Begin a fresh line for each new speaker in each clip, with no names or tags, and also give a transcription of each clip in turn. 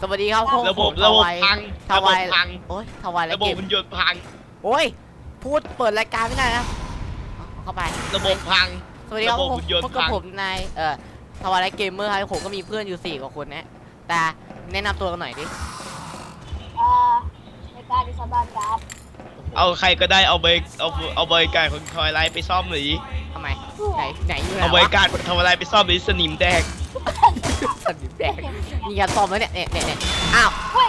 สวัสดีครับพวก
ระบบ
ผม
ระบบ
ทวาย
พัง
ท
ระบ
วา
บ
ย
พัง
โอ้ยทวายและ
ระบ
เก
บ
ม
มันหยุดพัง
โอ้ยพูดเปิดรายการไม่ได้นะเอาเข้าไป
ระบบพัง
สวัสดีครับ
ระบบ
ผม
หุ่นยนต์
พบกับ
พัง
ผมนายเอ่อทวายและเกมเมอร์ครับผมก็มีเพื่อนอยู่สี่กว่าคนนะแต่แนะนำตัวกันหน่อยดิ
เอ่อในการดิสบานครับ
เอาใครก็ได้เอาใบเอาเอาบริการของทอยไลท์ไปซ่อมหน่อยดิ
ทำไมไหนไหนอยู่ไหน
เอาบ
วะ
ริการของทอยไลท์ไปซ่อมหรือสนิมแดง
สนิมแดงมีการซ่อมไหมเนี่ยเนี่ยเนี่ยเนี่ยอ้าว
เฮ้ย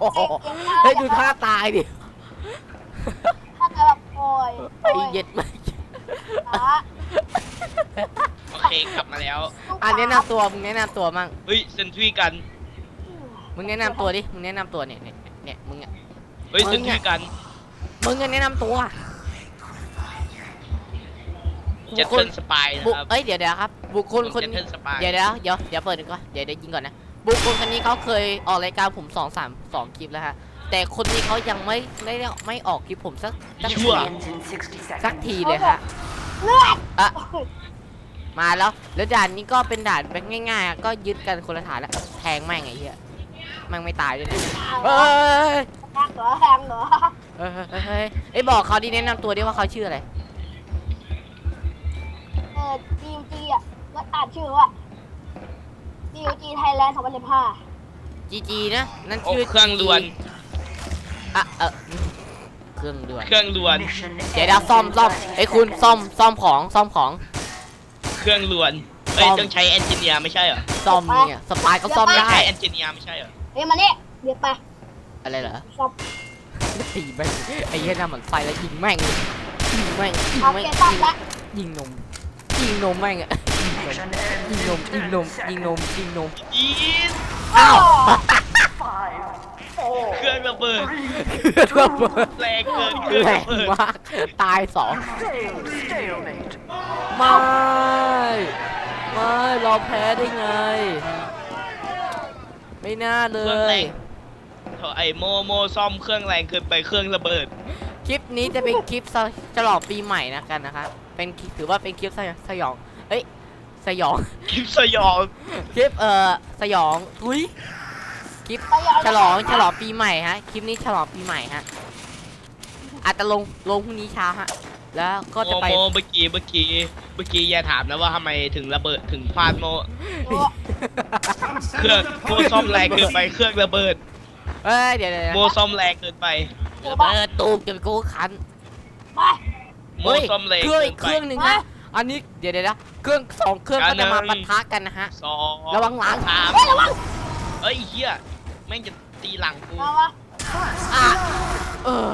โอ้โหเฮ้ยดูท่าตายดิ
ถ้าจะแบบโอย
ไอ้เย็ดมาก
อะ
โอเคกลับมาแล้ว
อะแนะนำตัวมึงแนะนำตัวมั่ง
เฮ้ยเซนทรีกัน
มึงแนะนำตัวดิมึงแนะนำตัวเนี่ยเนี่ยเนี่ยมึงอะ
เฮ้ย
มึ
เซ
ง
น
อะ
ทรีกัน
มึงอะแนะนำตัว
เจ็ตเทิลสปายนะ
บุ
ครับ
เอ้ยเดี๋ยวเดี๋ยวครับ บุคคลคน
เจ็ต
นี้
เทิลสปาย
เดี๋ยวเดี๋ยวเดี๋ยวเดี๋ยวเปิดดีกว่าเดี๋ยวเดี๋ยวยิงก่อนนะ บุคคลคนนี้เขาเคยออกรายการผมสองสามสองคลิปแล้วฮะ แต่คนนี้เขายังไม่ไม่ได้ไม่ออกคลิปผมสักสักที
ชั่ว
สักทีเลยฮะ
เลือด
อะมาแล้ว แล้วด่านนี้ก็เป็นด่านแบบง่ายๆอะก็ยึดกันคนละฐานแล้วแทงแม่งไอ้เหี้ยแม่งไม่ตายด้วยนะเฮ้ย
แทงเหรอแทงเหรอ
เฮ้ยเฮ้ยเฮ้ยเฮ้ยไอ้ยบอกเขาดิแนะนำตัวดิว่าเขาชื่ออะไร
เออดีมจีอะก็อ่านชื่อว่าดีมจีไทยแลนด์2015
จีจีนะนั่น
โอ้
ชื่อ
เครื่องด่วน
อะเออเครื่องด่วน
เครื่องด่วน
เดี๋ยวเดี๋ยวซ่อมซ่อมไอ้ยคุณซ่อมซ่อมของซ่อมของ
เครื่องด่วนเอ้ย
ซ่อม
ต้องใช้เอนจิเนียร์ไม่ใช่เหรอ
ซ่อมเนี่ยสปายก็ซ่อม
ต้อง
ได้
ใช้เอนจิเนียร์ไม่ใช่เหรอ
เฮ้ยมานี่เดี๋ยวไป
อะไรเหรอ
ชอบ
ตีแม่งไอ้เหี้ยหน้าเหมือนไฟแล้วยิงแม่งเลยยิงแม่งยิง
เอา
แม่ง
เกมตั้งแล้ว
ยิงนม ยิงนมแม่งอะยิงนมยิงนมยิงนมยิงนม
อีส
อ้าว
เครื่องระเบิด
ระเบิด
แรงเกินเครื่อง
แร
ระ
ง
เบิด
มากตายสองไม่ไม่เราแพ้ได้ไง ไม่น่าเล
เครื่องแร
ย
งโถไอโมโมซ่อมเครื่องแรงเกินไปเครื่องระเบิด
คลิปนี้จะเป็นคลิปสฉลองปีใหม่นะกันนะครับ เป็นคลิปถือว่าเป็นคลิปสยสยองเอ้ยสยอง
คลิปสยอง
คลิปเอ่อสยองทุยคลิปฉลองฉลองปีใหม่ฮะคลิปนี้ฉลองปีใหม่ฮะอาจจะลงลงพรุ่งนี้เช้าฮะแล้วก็จะไป
โมโมเมื่อกี้เมื่อกี้เมื่อกี้อย่าถามนะว่าทำไมถึงระเบิดถึงพลาดโม
โอ้
เครื่องโมซ่อมแรงเกินไปเครื่องระเบิด
เอ้ยเดี๋ยวเดี๋ยว
โมซ่อมแรงเกินไป
ระเบิดตูมจะไปโกคัน
ไป
โม
เฮ้ย
ซ่อมแรง
เครื่อง
เกิ
อี
น
ก
ไป
เครื่องหนึ่งฮะอันนี้เดี๋ยวเดี๋ยวนะเครื่องสองเครื่องก็จะมาปะทะกันนะฮะ
สอง
ระวังหลัง
สาม
เฮ้ยระวัง
เอ้ยเฮียแม่งจะตีหลังกู
มาวะ
อะเออ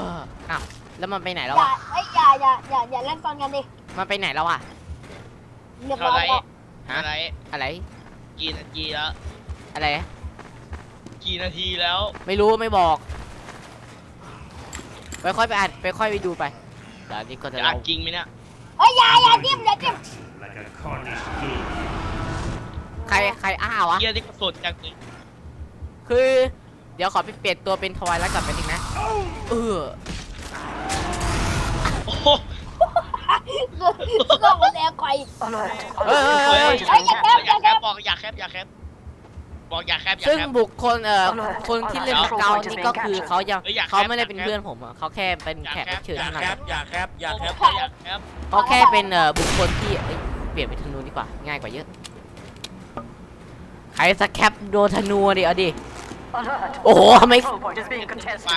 อ้าวแล้วมันไปไหน
อ
แล้ว
ย่า
อะ
เอ้ยอย่าอย่าอย่าอย่าเล่นตอนกันดิ
มันไปไหนแล้วอะ
เรียบ
เท่า
ร้อย
ไหร
แล้ว
ฮะ
อะไร
อะไร
กี่นาทีแล้ว
อะไรนะ
กี่นาทีแล้ว
ไม่รู้ไม่บอก ไปค่อยไปอ่านไปค่อยไปดูไป เดี๋ยวนี้ก็จะ
จะ
เล่า
อัดจริงไหมเนี่ย
เฮ้ยอย่าอย่าจิ้มอย่าจิ้ม
like a Cornish king.
ใครใครอ้าวอะ
เฮียที่กระสุนจากนี้
คือ เดี๋ยวขอไปเปลี่ยนตัวเป็นทวายแล้วกลับไปนึงนะ เออ
โอ้โห
เครื่องมันแรงกว่าอีก
เฮ้ยเฮ้ย
เฮ้
เฮ้
ย
ย
เฮ้ยอย่าแคบอย่าแคบ
บอกอย่าแคบอย่าแคบ บอกอย่าแคบอย่า
ซึ่ง
แคบ
บุคคลเอ่อคนที่เล่นเกานี่ก็คือเขายัง
เฮ้ยอยากแคป
เขาไม่ได้เป็น
อยากแคป
เพื่อนผมอะเขาแค่เป็น
อย่า
แขก
แค
รั
บบ
เชิญ
อย่า
เท่า
แค
นั้น
บอย่าแคบอย่าแคบอย่าแคบ
เขาแค่เป็นเอ่อบุคคลที่เอ้ยเปลี่ยนไปธนูดีกว่าง่ายกว่าเยอะใครสักแคปโดนธนูดิเอาดิโอ้โหทำไม
ไป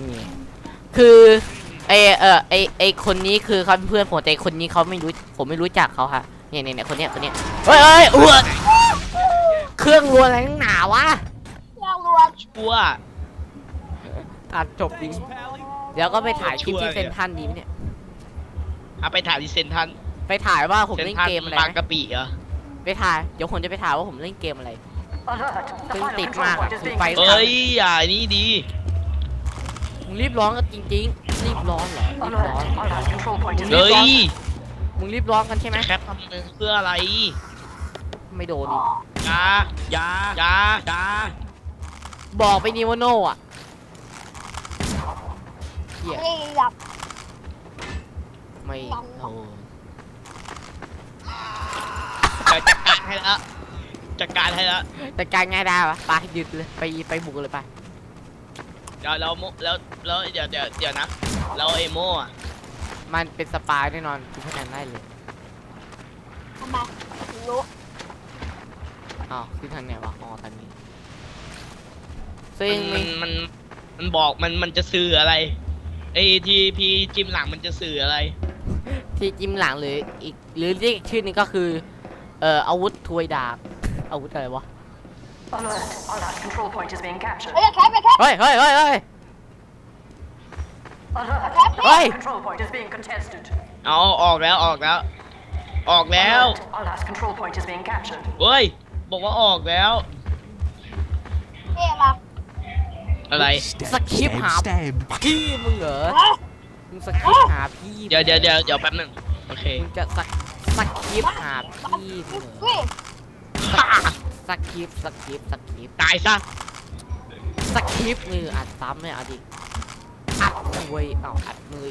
นี่คือไอเออไอไอคนนี้คือเขาเป็นเพื่อนผมแต่คนนี้เขาไม่รู้ผมไม่รู้จักเขาค่ะเนี่ยเนี่ยเนี่ยคนเนี้ยคนเนี้ยเฮ้ยเฮ้ยอ้วน เครื่องรวนอะไรนักหนาวะ
เครื่องรวน
ชั่ว
ตัดจบดิเดี๋ยวก็ไปถ่ายคลิปที่
ชั่วเลย
เซนทรันดีไหมเนี่ย
เอาไปถ่ายที่เซนทรัน
ไปถ่ายว่าผม
เซน
เล่น
ทรัน
เกมอะไร
บาง
นะ
กะปิเหรอ
ไปถ่ายเดี๋ยวผมจะไปถ่ายว่าผมเล่นเกมอะไรซึ่งติดมากอะคือไฟ
เอ้ยอย่านี่ดี
มึงรีบร้อนกันจริงๆ รีบร้อนเหรอรีบร้อน
เฮ้ย
มึงรีบร้อนกันใช่ไหม
จะแคปทำเพื่ออะไร
ไม่โดนดิ
อ ย่าอย่าอย่าอย่า
บอกไปนิวาโน่อะเหี้ย
นี่อยาก
ไม่โดน
ให้ละจัดการให้ละ
แต่การง่ายได้ปะไปหยุดเลยไปไปบุกเลยไป
เดี๋ยวเราโมแล้วแล้วเดี๋ยวเดี๋ยวเดี๋ยวนะแล้วเอโมอะ
มันเป็นสปายแน่นอนคุณพนันได้เลย
ทำไมรู้
อ้าวขึ้นทางไหนวะอ๋อทางนี้ซึ่ง
มัน
มี
มันมันมันบอกมันมันจะสื่ออะไรไอ้ที่พี่จิ้มหลังมันจะสื่ออะไร
ที่จิ้มหลังหรืออีกหรือเรียกอีกชื่อหนึงก็คือ เอ่ออาวุธทวยดาบอาวุธอะไรวะ
Alert. Our last control point is being captured.
เฮ้ยอย่าแคปอย่าแคป
เฮ้ยเฮ้ยเฮ้ยเฮ้ย
Alert.
Hey!
Our control point is being contested.
เอาออกแล้วออกแล้ว ออกแล้ว
Alert. Our last control point is being captured.
เฮ้ย บอกว่าออกแล้ว
เอ๊ะมา
อะไร
สคริปต์หาพี่มึงเหรอ
ฮะ
มึงสคริปต์หาพี่
เดี๋ยวเดี๋ยวเดี๋ยวเดี๋ยวแป๊บหนึงโอเค
มึงจะสคสคริปต์หาพี่มึงเหรอ
เฮ้ย
สคริปต์สคริปต์สคริปต์
ตายซะ
สคริปต์มืออัดซ้ำเลยเอาดิอัดมวยเอาอัดมือ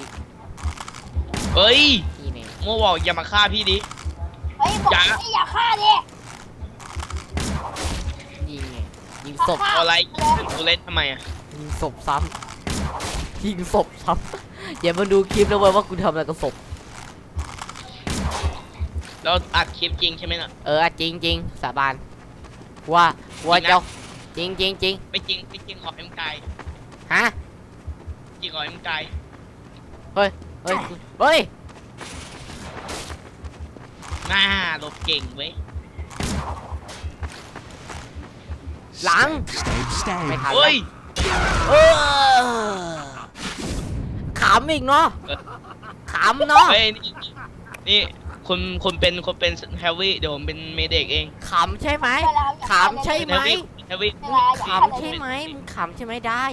เฮ้ย
พี่เนี่ย
โมบอกอย่ามาฆ่าพี่ดิ
เฮ้ยบอก
อย่า
ให้อย่าฆ่าดิ
ยิงไง ยิงศพ
เอาอะไรกูเล่นทำไมอะ
ยิงศพซ้ำยิงศพซ้ำอย่ามาดูคลิปแล้วเว้ยว่ากูทำอะไรกับศพ
เราอัดคลิปจริงใช่ไหมน่ะ
เออจริงจริงๆสาบานว่าว่า
จริงนะ
เจ้าจริงจริงจริง
ไม่จริงไม่จริงขอเอ็มไกล
ฮะ
จริงขอเอ็มไกล
เฮ้ยเฮ้ยเฮ้ย
หน้าหลบเก่งเว้ย
หลัง
Stab, stab.
ไม่ทัน
เฮ้ย
เออขำอีกเนาะขำเนาะ
เฮ้ยนี่นี่คุณคุณเป็นคุณเป็นแฮร์วี่เดี๋ยวผมเป็นเมเด็กเอง
ขำใช่ไหม
ไปแล้วอย่าฆ่า
ขำใช่
เลย
ไหม
แฮร์วี่
เวลาอย่าฆ่า
ขำ
เลย
ใช่ไหมมึงขำใช่ไหมได้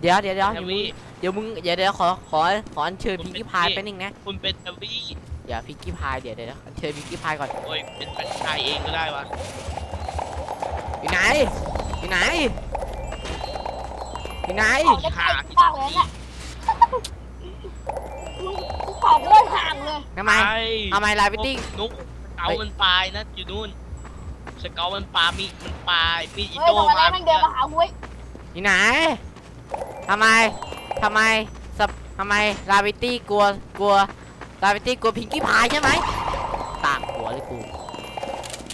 เดี๋ยวเดี๋ยวเดี๋ยว
แฮ
เดี๋ยว
ร์
มึง
วี่
เดี๋ยวมึงเดี๋ยวเดี๋ยวขอขอขออัญเชิญ
ผม
พิง
เป็น
กี้พาย
พี่
ไปบนึงนะ
คุณเป็นแฮร์วี่
เดี๋ยวพิงกี้พายเดี๋ยวเดี๋ยวอัญเชิญพิงกี้พายก่อน
โอ้ยเป็นเป็นชายเองก็ได้วะ
อยู่ไหน อยู่ไหนอยู่ไหน
ออกได้ไกลมากเลยเนี่ยกูขอเลื่อนห่างเลย
ทำไมทำไมลายพิตติ้ง
นุ๊กเกามันปลายนะอยู่นู่นสเกามันปลามีมันปลายมีอี
เฮ้ย
โต้
ทำไม
มา
แม่งเดินมาหากูเว้ย
อยู่ไหนทำไมทำไมสับทำไมลาวิตี้กลัวกลัวลาวิตี้กลัวพิงกี้พายใช่ไหมตากหัวเลยกู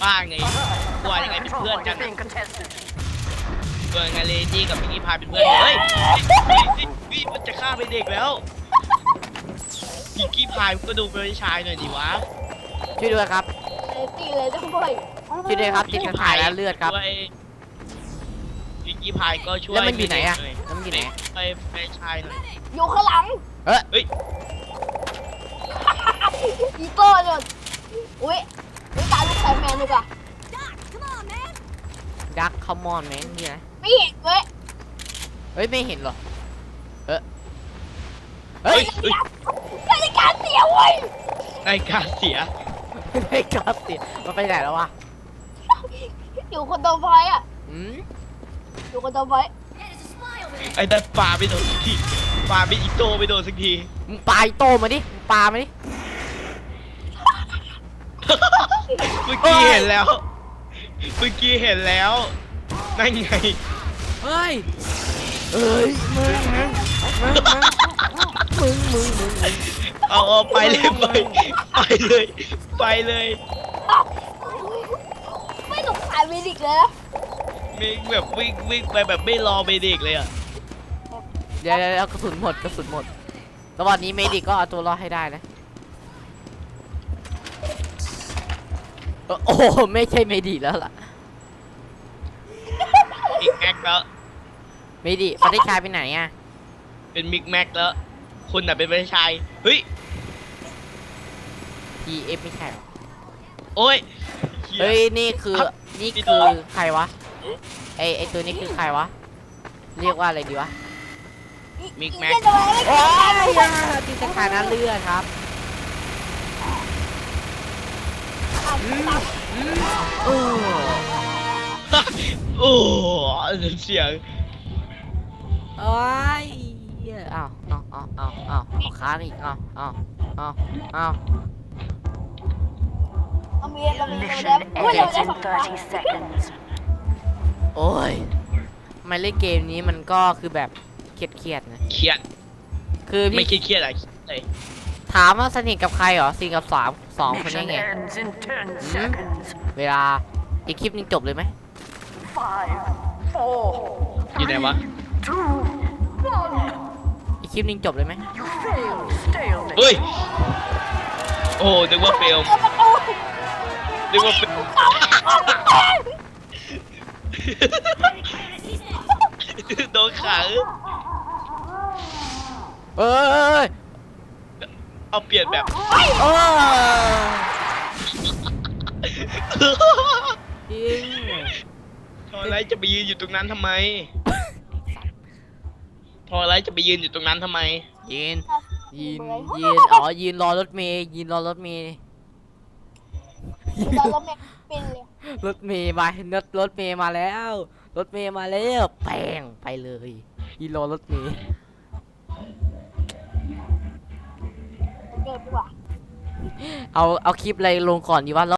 บ้าไง
Alert.
Why,
The
I
control
prefer
point is
Jannah.
being contested.
เพื่อน ไงเลจี้กับพิงกี้พายเป็นเพื่อนเฮ้ยเฮ้ยเฮ้ยเฮ้ยเฮ้ยมันจะฆ่าไปเด็กแล้วพิงกี้พายก็ดูเป็นชายหน่อยดิวะ
ช่วยด้วยครับ
เลตีเลยต้อย
ช่วยด้วยครับติดกระถ่ายแล้วเลือดครับ
พิงกี้พายก็ช่วย
แล้วมันอยู่ไหนอะแล้วมันอยู่ไหน
ไปไปชายหน่อย
อยู่ข้างหลัง
เฮ้
ย
อีโต้เนี่ยอุ้ยอุ้ยตายลูกสายแมนดีกว่า
ดักคอมมอนแมนนี่นะ
ไม่เห็นเว้ย
เฮ้ยไม่เห็นเหรอ เออ
เฮ้
เฮ้
ย
ย
เฮ้ย
นาฬิกาเสียเว้ย
รายการเสีย
ไม่กลับสิมันไปไหนแล้ววะ
อยู่คนโตไฟอะ
อืม
อยู่คนโตไฟ
ไอ้นั่นปลาไปโดนสักทีปลาไปอีโต้ไปโดนสักที
มึงปาไอ้โตมาดิมึงปามาดิ
เมื่อกี้เห็นแล้ว เมื่อกี้เห็นแล้ว นั่นไง
เฮ้ยเอ้ยมึงมึงมึงมึงมึงมึงมึง
เอาเอาไปเลยไปไปเลยไปเลย
ไม่สงสารเวดิกเลยนะ
วิ่งแบบวิ่งวิ่งไปแบบไม่รอเบเด็กเลยอะ
เดี๋ยวเดี๋ยวเดี๋ยวกระสุนหมดกระสุนหมดระหว่างนี้เมดิกก็เอาตัวรอดให้ได้นะเออโอ้โหไม่ใช่เมดิแล้วล่ะ
มิกแม็กแล้ว
เมดิประเทศชายไปไหนอะ
เป็นมิกแม็กแล้ว คุณน่ะเป็นประชายเฮ้ย
TF ไม่ใช่เหรอ
โอ้ยหี้
เฮ้ย นี่คือ
ครับ
นี่
พี่
คื
โด
อนใครวะไอไอตัวนี้คือใครวะ เรียกว่าอะไรดีวะ
มิก
อี
แม็ก
เล่นอะไรไม่
โอ้
ได้
ยอะที่สถานะเลือดครับโอ้
โอ้เสียง
โอ้ยอ้าวอ้าวอ้าวอ้าวอ้าวเอาค้างอีกอ้าวอ้าวอ้าวอ้าว
เอามีเรามีเรา
Mission
ได้อุ้ยเรา
ends
ได้
in
สองครั้ง
30 seconds.
โอ้ยทำไมาเล่นเกมนี้มันก็คือแบบเครียดๆนะ
เครียด
คือ
ไม่
พี่
เครียดๆอะไรเลย
ถามว่าสนิทกับใครเหรอสนิทกับสามสองคนนี้
Mission
ไง
ends in 10 seconds.
เวลาอีกคลิปนึงจบเลยไหม
Five, four,
อยู่ไหนวะ
two, one.
อีกคลิปนึงจบเลยไหม
You failed. Stalemate.
เฮ้ย โอ้นึกว่าเฟลนึกว่าเฟลโดนขัง
เอ้ย
เอาเปลี่ยนแบบ
เออจริง
ทอไรจะไปยืนอยู่ตรงนั้นทำไมท อไรจะไปยืนอยู่ตรงนั้นทำไม
ยืนยืนยืนอ๋อยืนรอรถเมย์ยืนรอรถเมย์
เราเราไม่เป็นเลย
รถเมย์มารถรถเมย์มาแล้ว รถเมย์มาแล้วแปงไปเลยยืนรอรถเมย์
เกิดดีกว่า
เอาเอาคลิปอะไรลงก่อนดีวะ